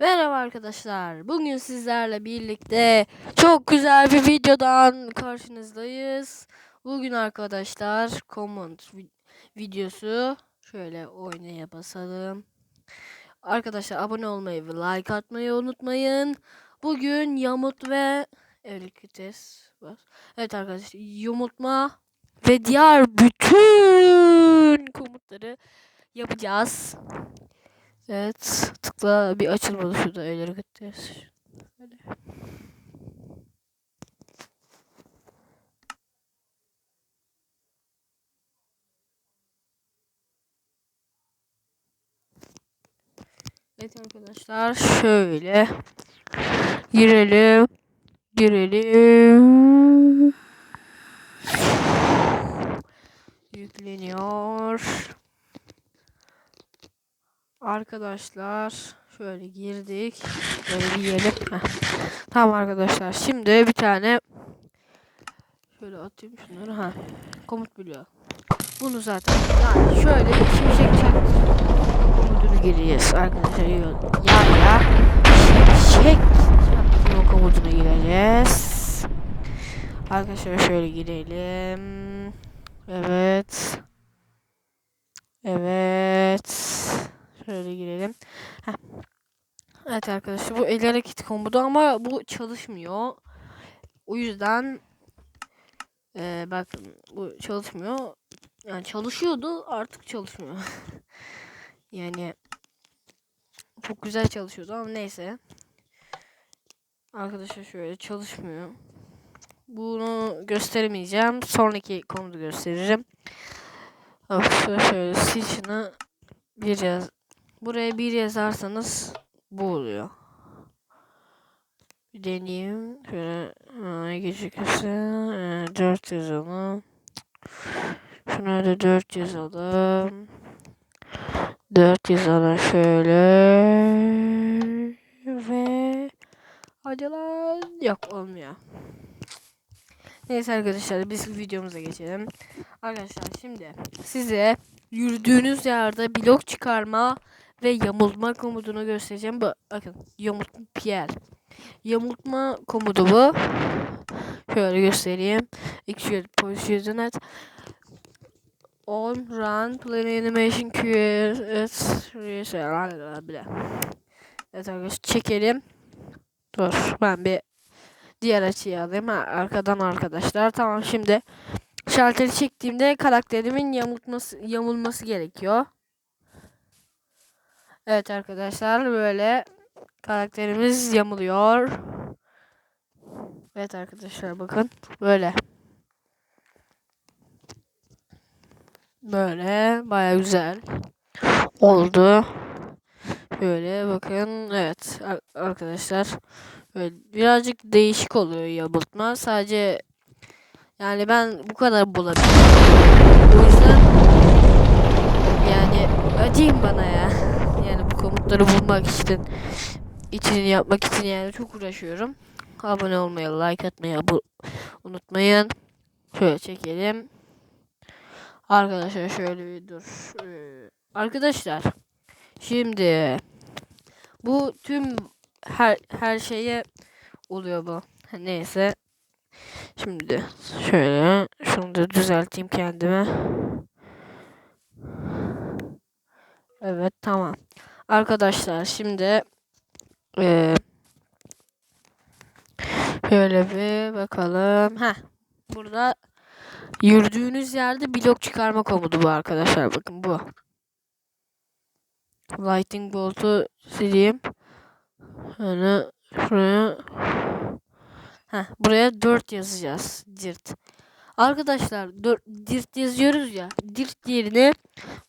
Merhaba arkadaşlar. Bugün sizlerle birlikte çok güzel bir videodan karşınızdayız. Bugün arkadaşlar comment vi- videosu. Şöyle oynaya basalım. Arkadaşlar abone olmayı ve like atmayı unutmayın. Bugün yamut ve evliliktes var. Evet arkadaşlar yumurtma ve diğer bütün komutları yapacağız. Evet tıkla bir açılmadı şurada ileri gideceğiz. Şöyle. Evet arkadaşlar şöyle girelim girelim yükleniyor Arkadaşlar şöyle girdik. Böyle bir yiyelim. Tamam arkadaşlar. Şimdi bir tane şöyle atayım şunları. Ha. Komut biliyor. Bunu zaten yani şöyle şimşek. Komutunu gireceğiz arkadaşlar. Ya ya çaktırma komutuna gireceğiz. Arkadaşlar şöyle girelim. Evet. Evet. Şöyle girelim. Heh. Evet arkadaşlar bu el hareketi komodu ama bu çalışmıyor. O yüzden eee bakın bu çalışmıyor. Yani çalışıyordu artık çalışmıyor. yani çok güzel çalışıyordu ama neyse. Arkadaşlar şöyle çalışmıyor. Bunu gösteremeyeceğim. Sonraki konuda gösteririm. Arkadaşlar şöyle stitch'ını bir yaz. Buraya bir yazarsanız bu oluyor. Bir deneyeyim. Şöyle ha, gecikirse e, 4 yazalım. Şuna da 4 yazalım. 4 yazalım şöyle. Ve lan. Yok olmuyor. Neyse arkadaşlar biz videomuza geçelim. Arkadaşlar şimdi size yürüdüğünüz yerde blok çıkarma ve yamultma komutunu göstereceğim. Bakın yamultma Pierre. Yamultma komutu bu. Şöyle göstereyim. İki position at. On run play animation QS bile. Evet arkadaşlar çekelim. Dur ben bir diğer açıyı alayım. Ha, arkadan arkadaşlar. Tamam şimdi şalteri çektiğimde karakterimin yamultması yamulması gerekiyor. Evet arkadaşlar böyle karakterimiz yamuluyor. Evet arkadaşlar bakın böyle. Böyle baya güzel oldu. Böyle bakın evet ar- arkadaşlar böyle birazcık değişik oluyor yamultma. Sadece yani ben bu kadar bulabiliyorum. O yüzden yani acıyın bana ya. Yani bu komutları bulmak için için yapmak için yani çok uğraşıyorum. Abone olmayı, like atmayı unutmayın. Şöyle çekelim. Arkadaşlar şöyle bir dur. Ee, Arkadaşlar şimdi bu tüm her her şeye oluyor bu. Neyse. Şimdi şöyle şunu da düzelteyim kendime. Evet tamam. Arkadaşlar şimdi eee şöyle bir bakalım. Ha burada yürüdüğünüz yerde blok çıkarma komutu bu arkadaşlar. Bakın bu. Lighting bolt'u sileyim. Hani şuraya Heh, buraya 4 yazacağız. Dirt. Arkadaşlar 4 dirt yazıyoruz ya. Dirt yerine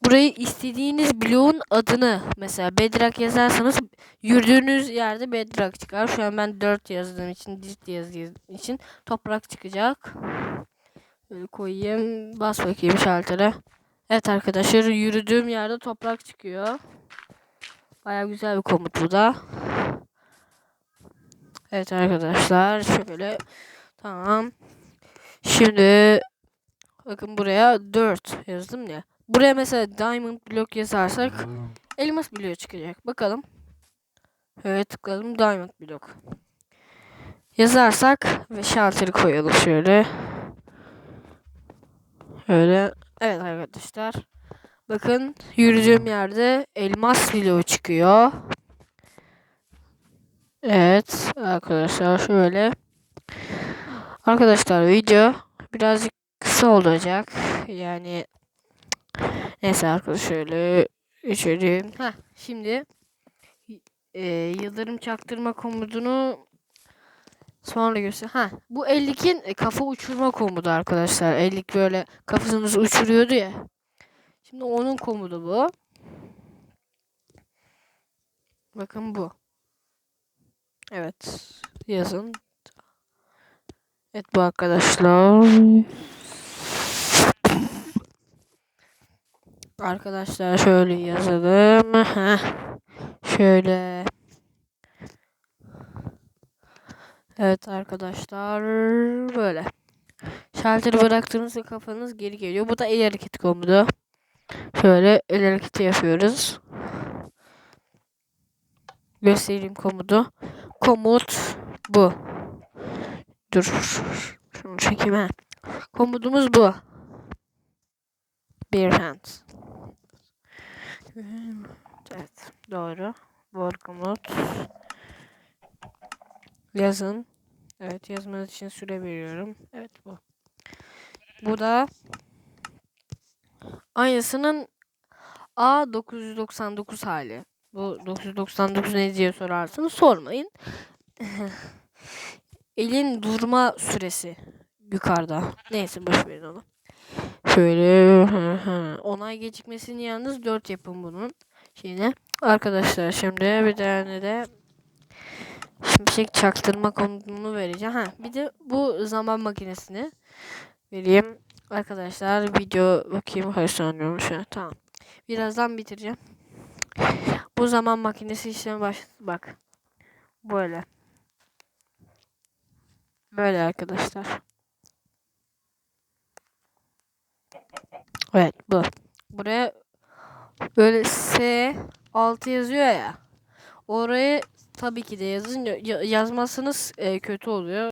burayı istediğiniz bloğun adını mesela bedrock yazarsanız yürüdüğünüz yerde bedrock çıkar. Şu an ben 4 yazdığım için dirt yazdığım için toprak çıkacak. Böyle koyayım. Bas bakayım şaltere. Evet arkadaşlar yürüdüğüm yerde toprak çıkıyor. Baya güzel bir komut bu da. Evet arkadaşlar şöyle tamam. Şimdi bakın buraya 4 yazdım ya. Buraya mesela diamond block yazarsak elmas bloğu çıkacak. Bakalım. Evet tıkladım diamond block. Yazarsak ve şalteri koyalım şöyle. Öyle. Evet arkadaşlar. Bakın yürüdüğüm yerde elmas bloğu çıkıyor. Evet arkadaşlar şöyle. Arkadaşlar video birazcık kısa olacak. Yani neyse arkadaşlar şöyle içeri. Ha şimdi e, yıldırım çaktırma komutunu sonra göster. Ha bu 50'kin kafa uçurma komutu arkadaşlar. 50 böyle kafasınızı uçuruyordu ya. Şimdi onun komutu bu. Bakın bu. Evet. Yazın. Evet bu arkadaşlar. Arkadaşlar şöyle yazalım. Heh. Şöyle. Evet arkadaşlar böyle. Şalteri bıraktığınızda kafanız geri geliyor. Bu da el hareketi komutu. Şöyle el hareketi yapıyoruz. Göstereyim komutu. Komut bu. Dur. Şunu çekeyim ha. Komutumuz bu. Bir hand. Evet. Doğru. Doğru komut. Yazın. Evet yazmanız için süre veriyorum. Evet bu. Bu da aynısının A999 hali. Bu 999 ne diye sorarsanız sormayın. Elin durma süresi yukarıda. Neyse boş verin onu. Şöyle onay gecikmesini yalnız 4 yapın bunun şeyine. Arkadaşlar şimdi bir tane de şimşek çaktırma komutunu vereceğim. Ha bir de bu zaman makinesini vereyim. Arkadaşlar video bakayım saniye olmuş. Ha, Tamam. Birazdan bitireceğim. Bu zaman makinesi işlemi baş bak. Böyle. Böyle arkadaşlar. Evet bu. Buraya böyle S 6 yazıyor ya. Orayı tabii ki de yazın yazmazsanız e, kötü oluyor.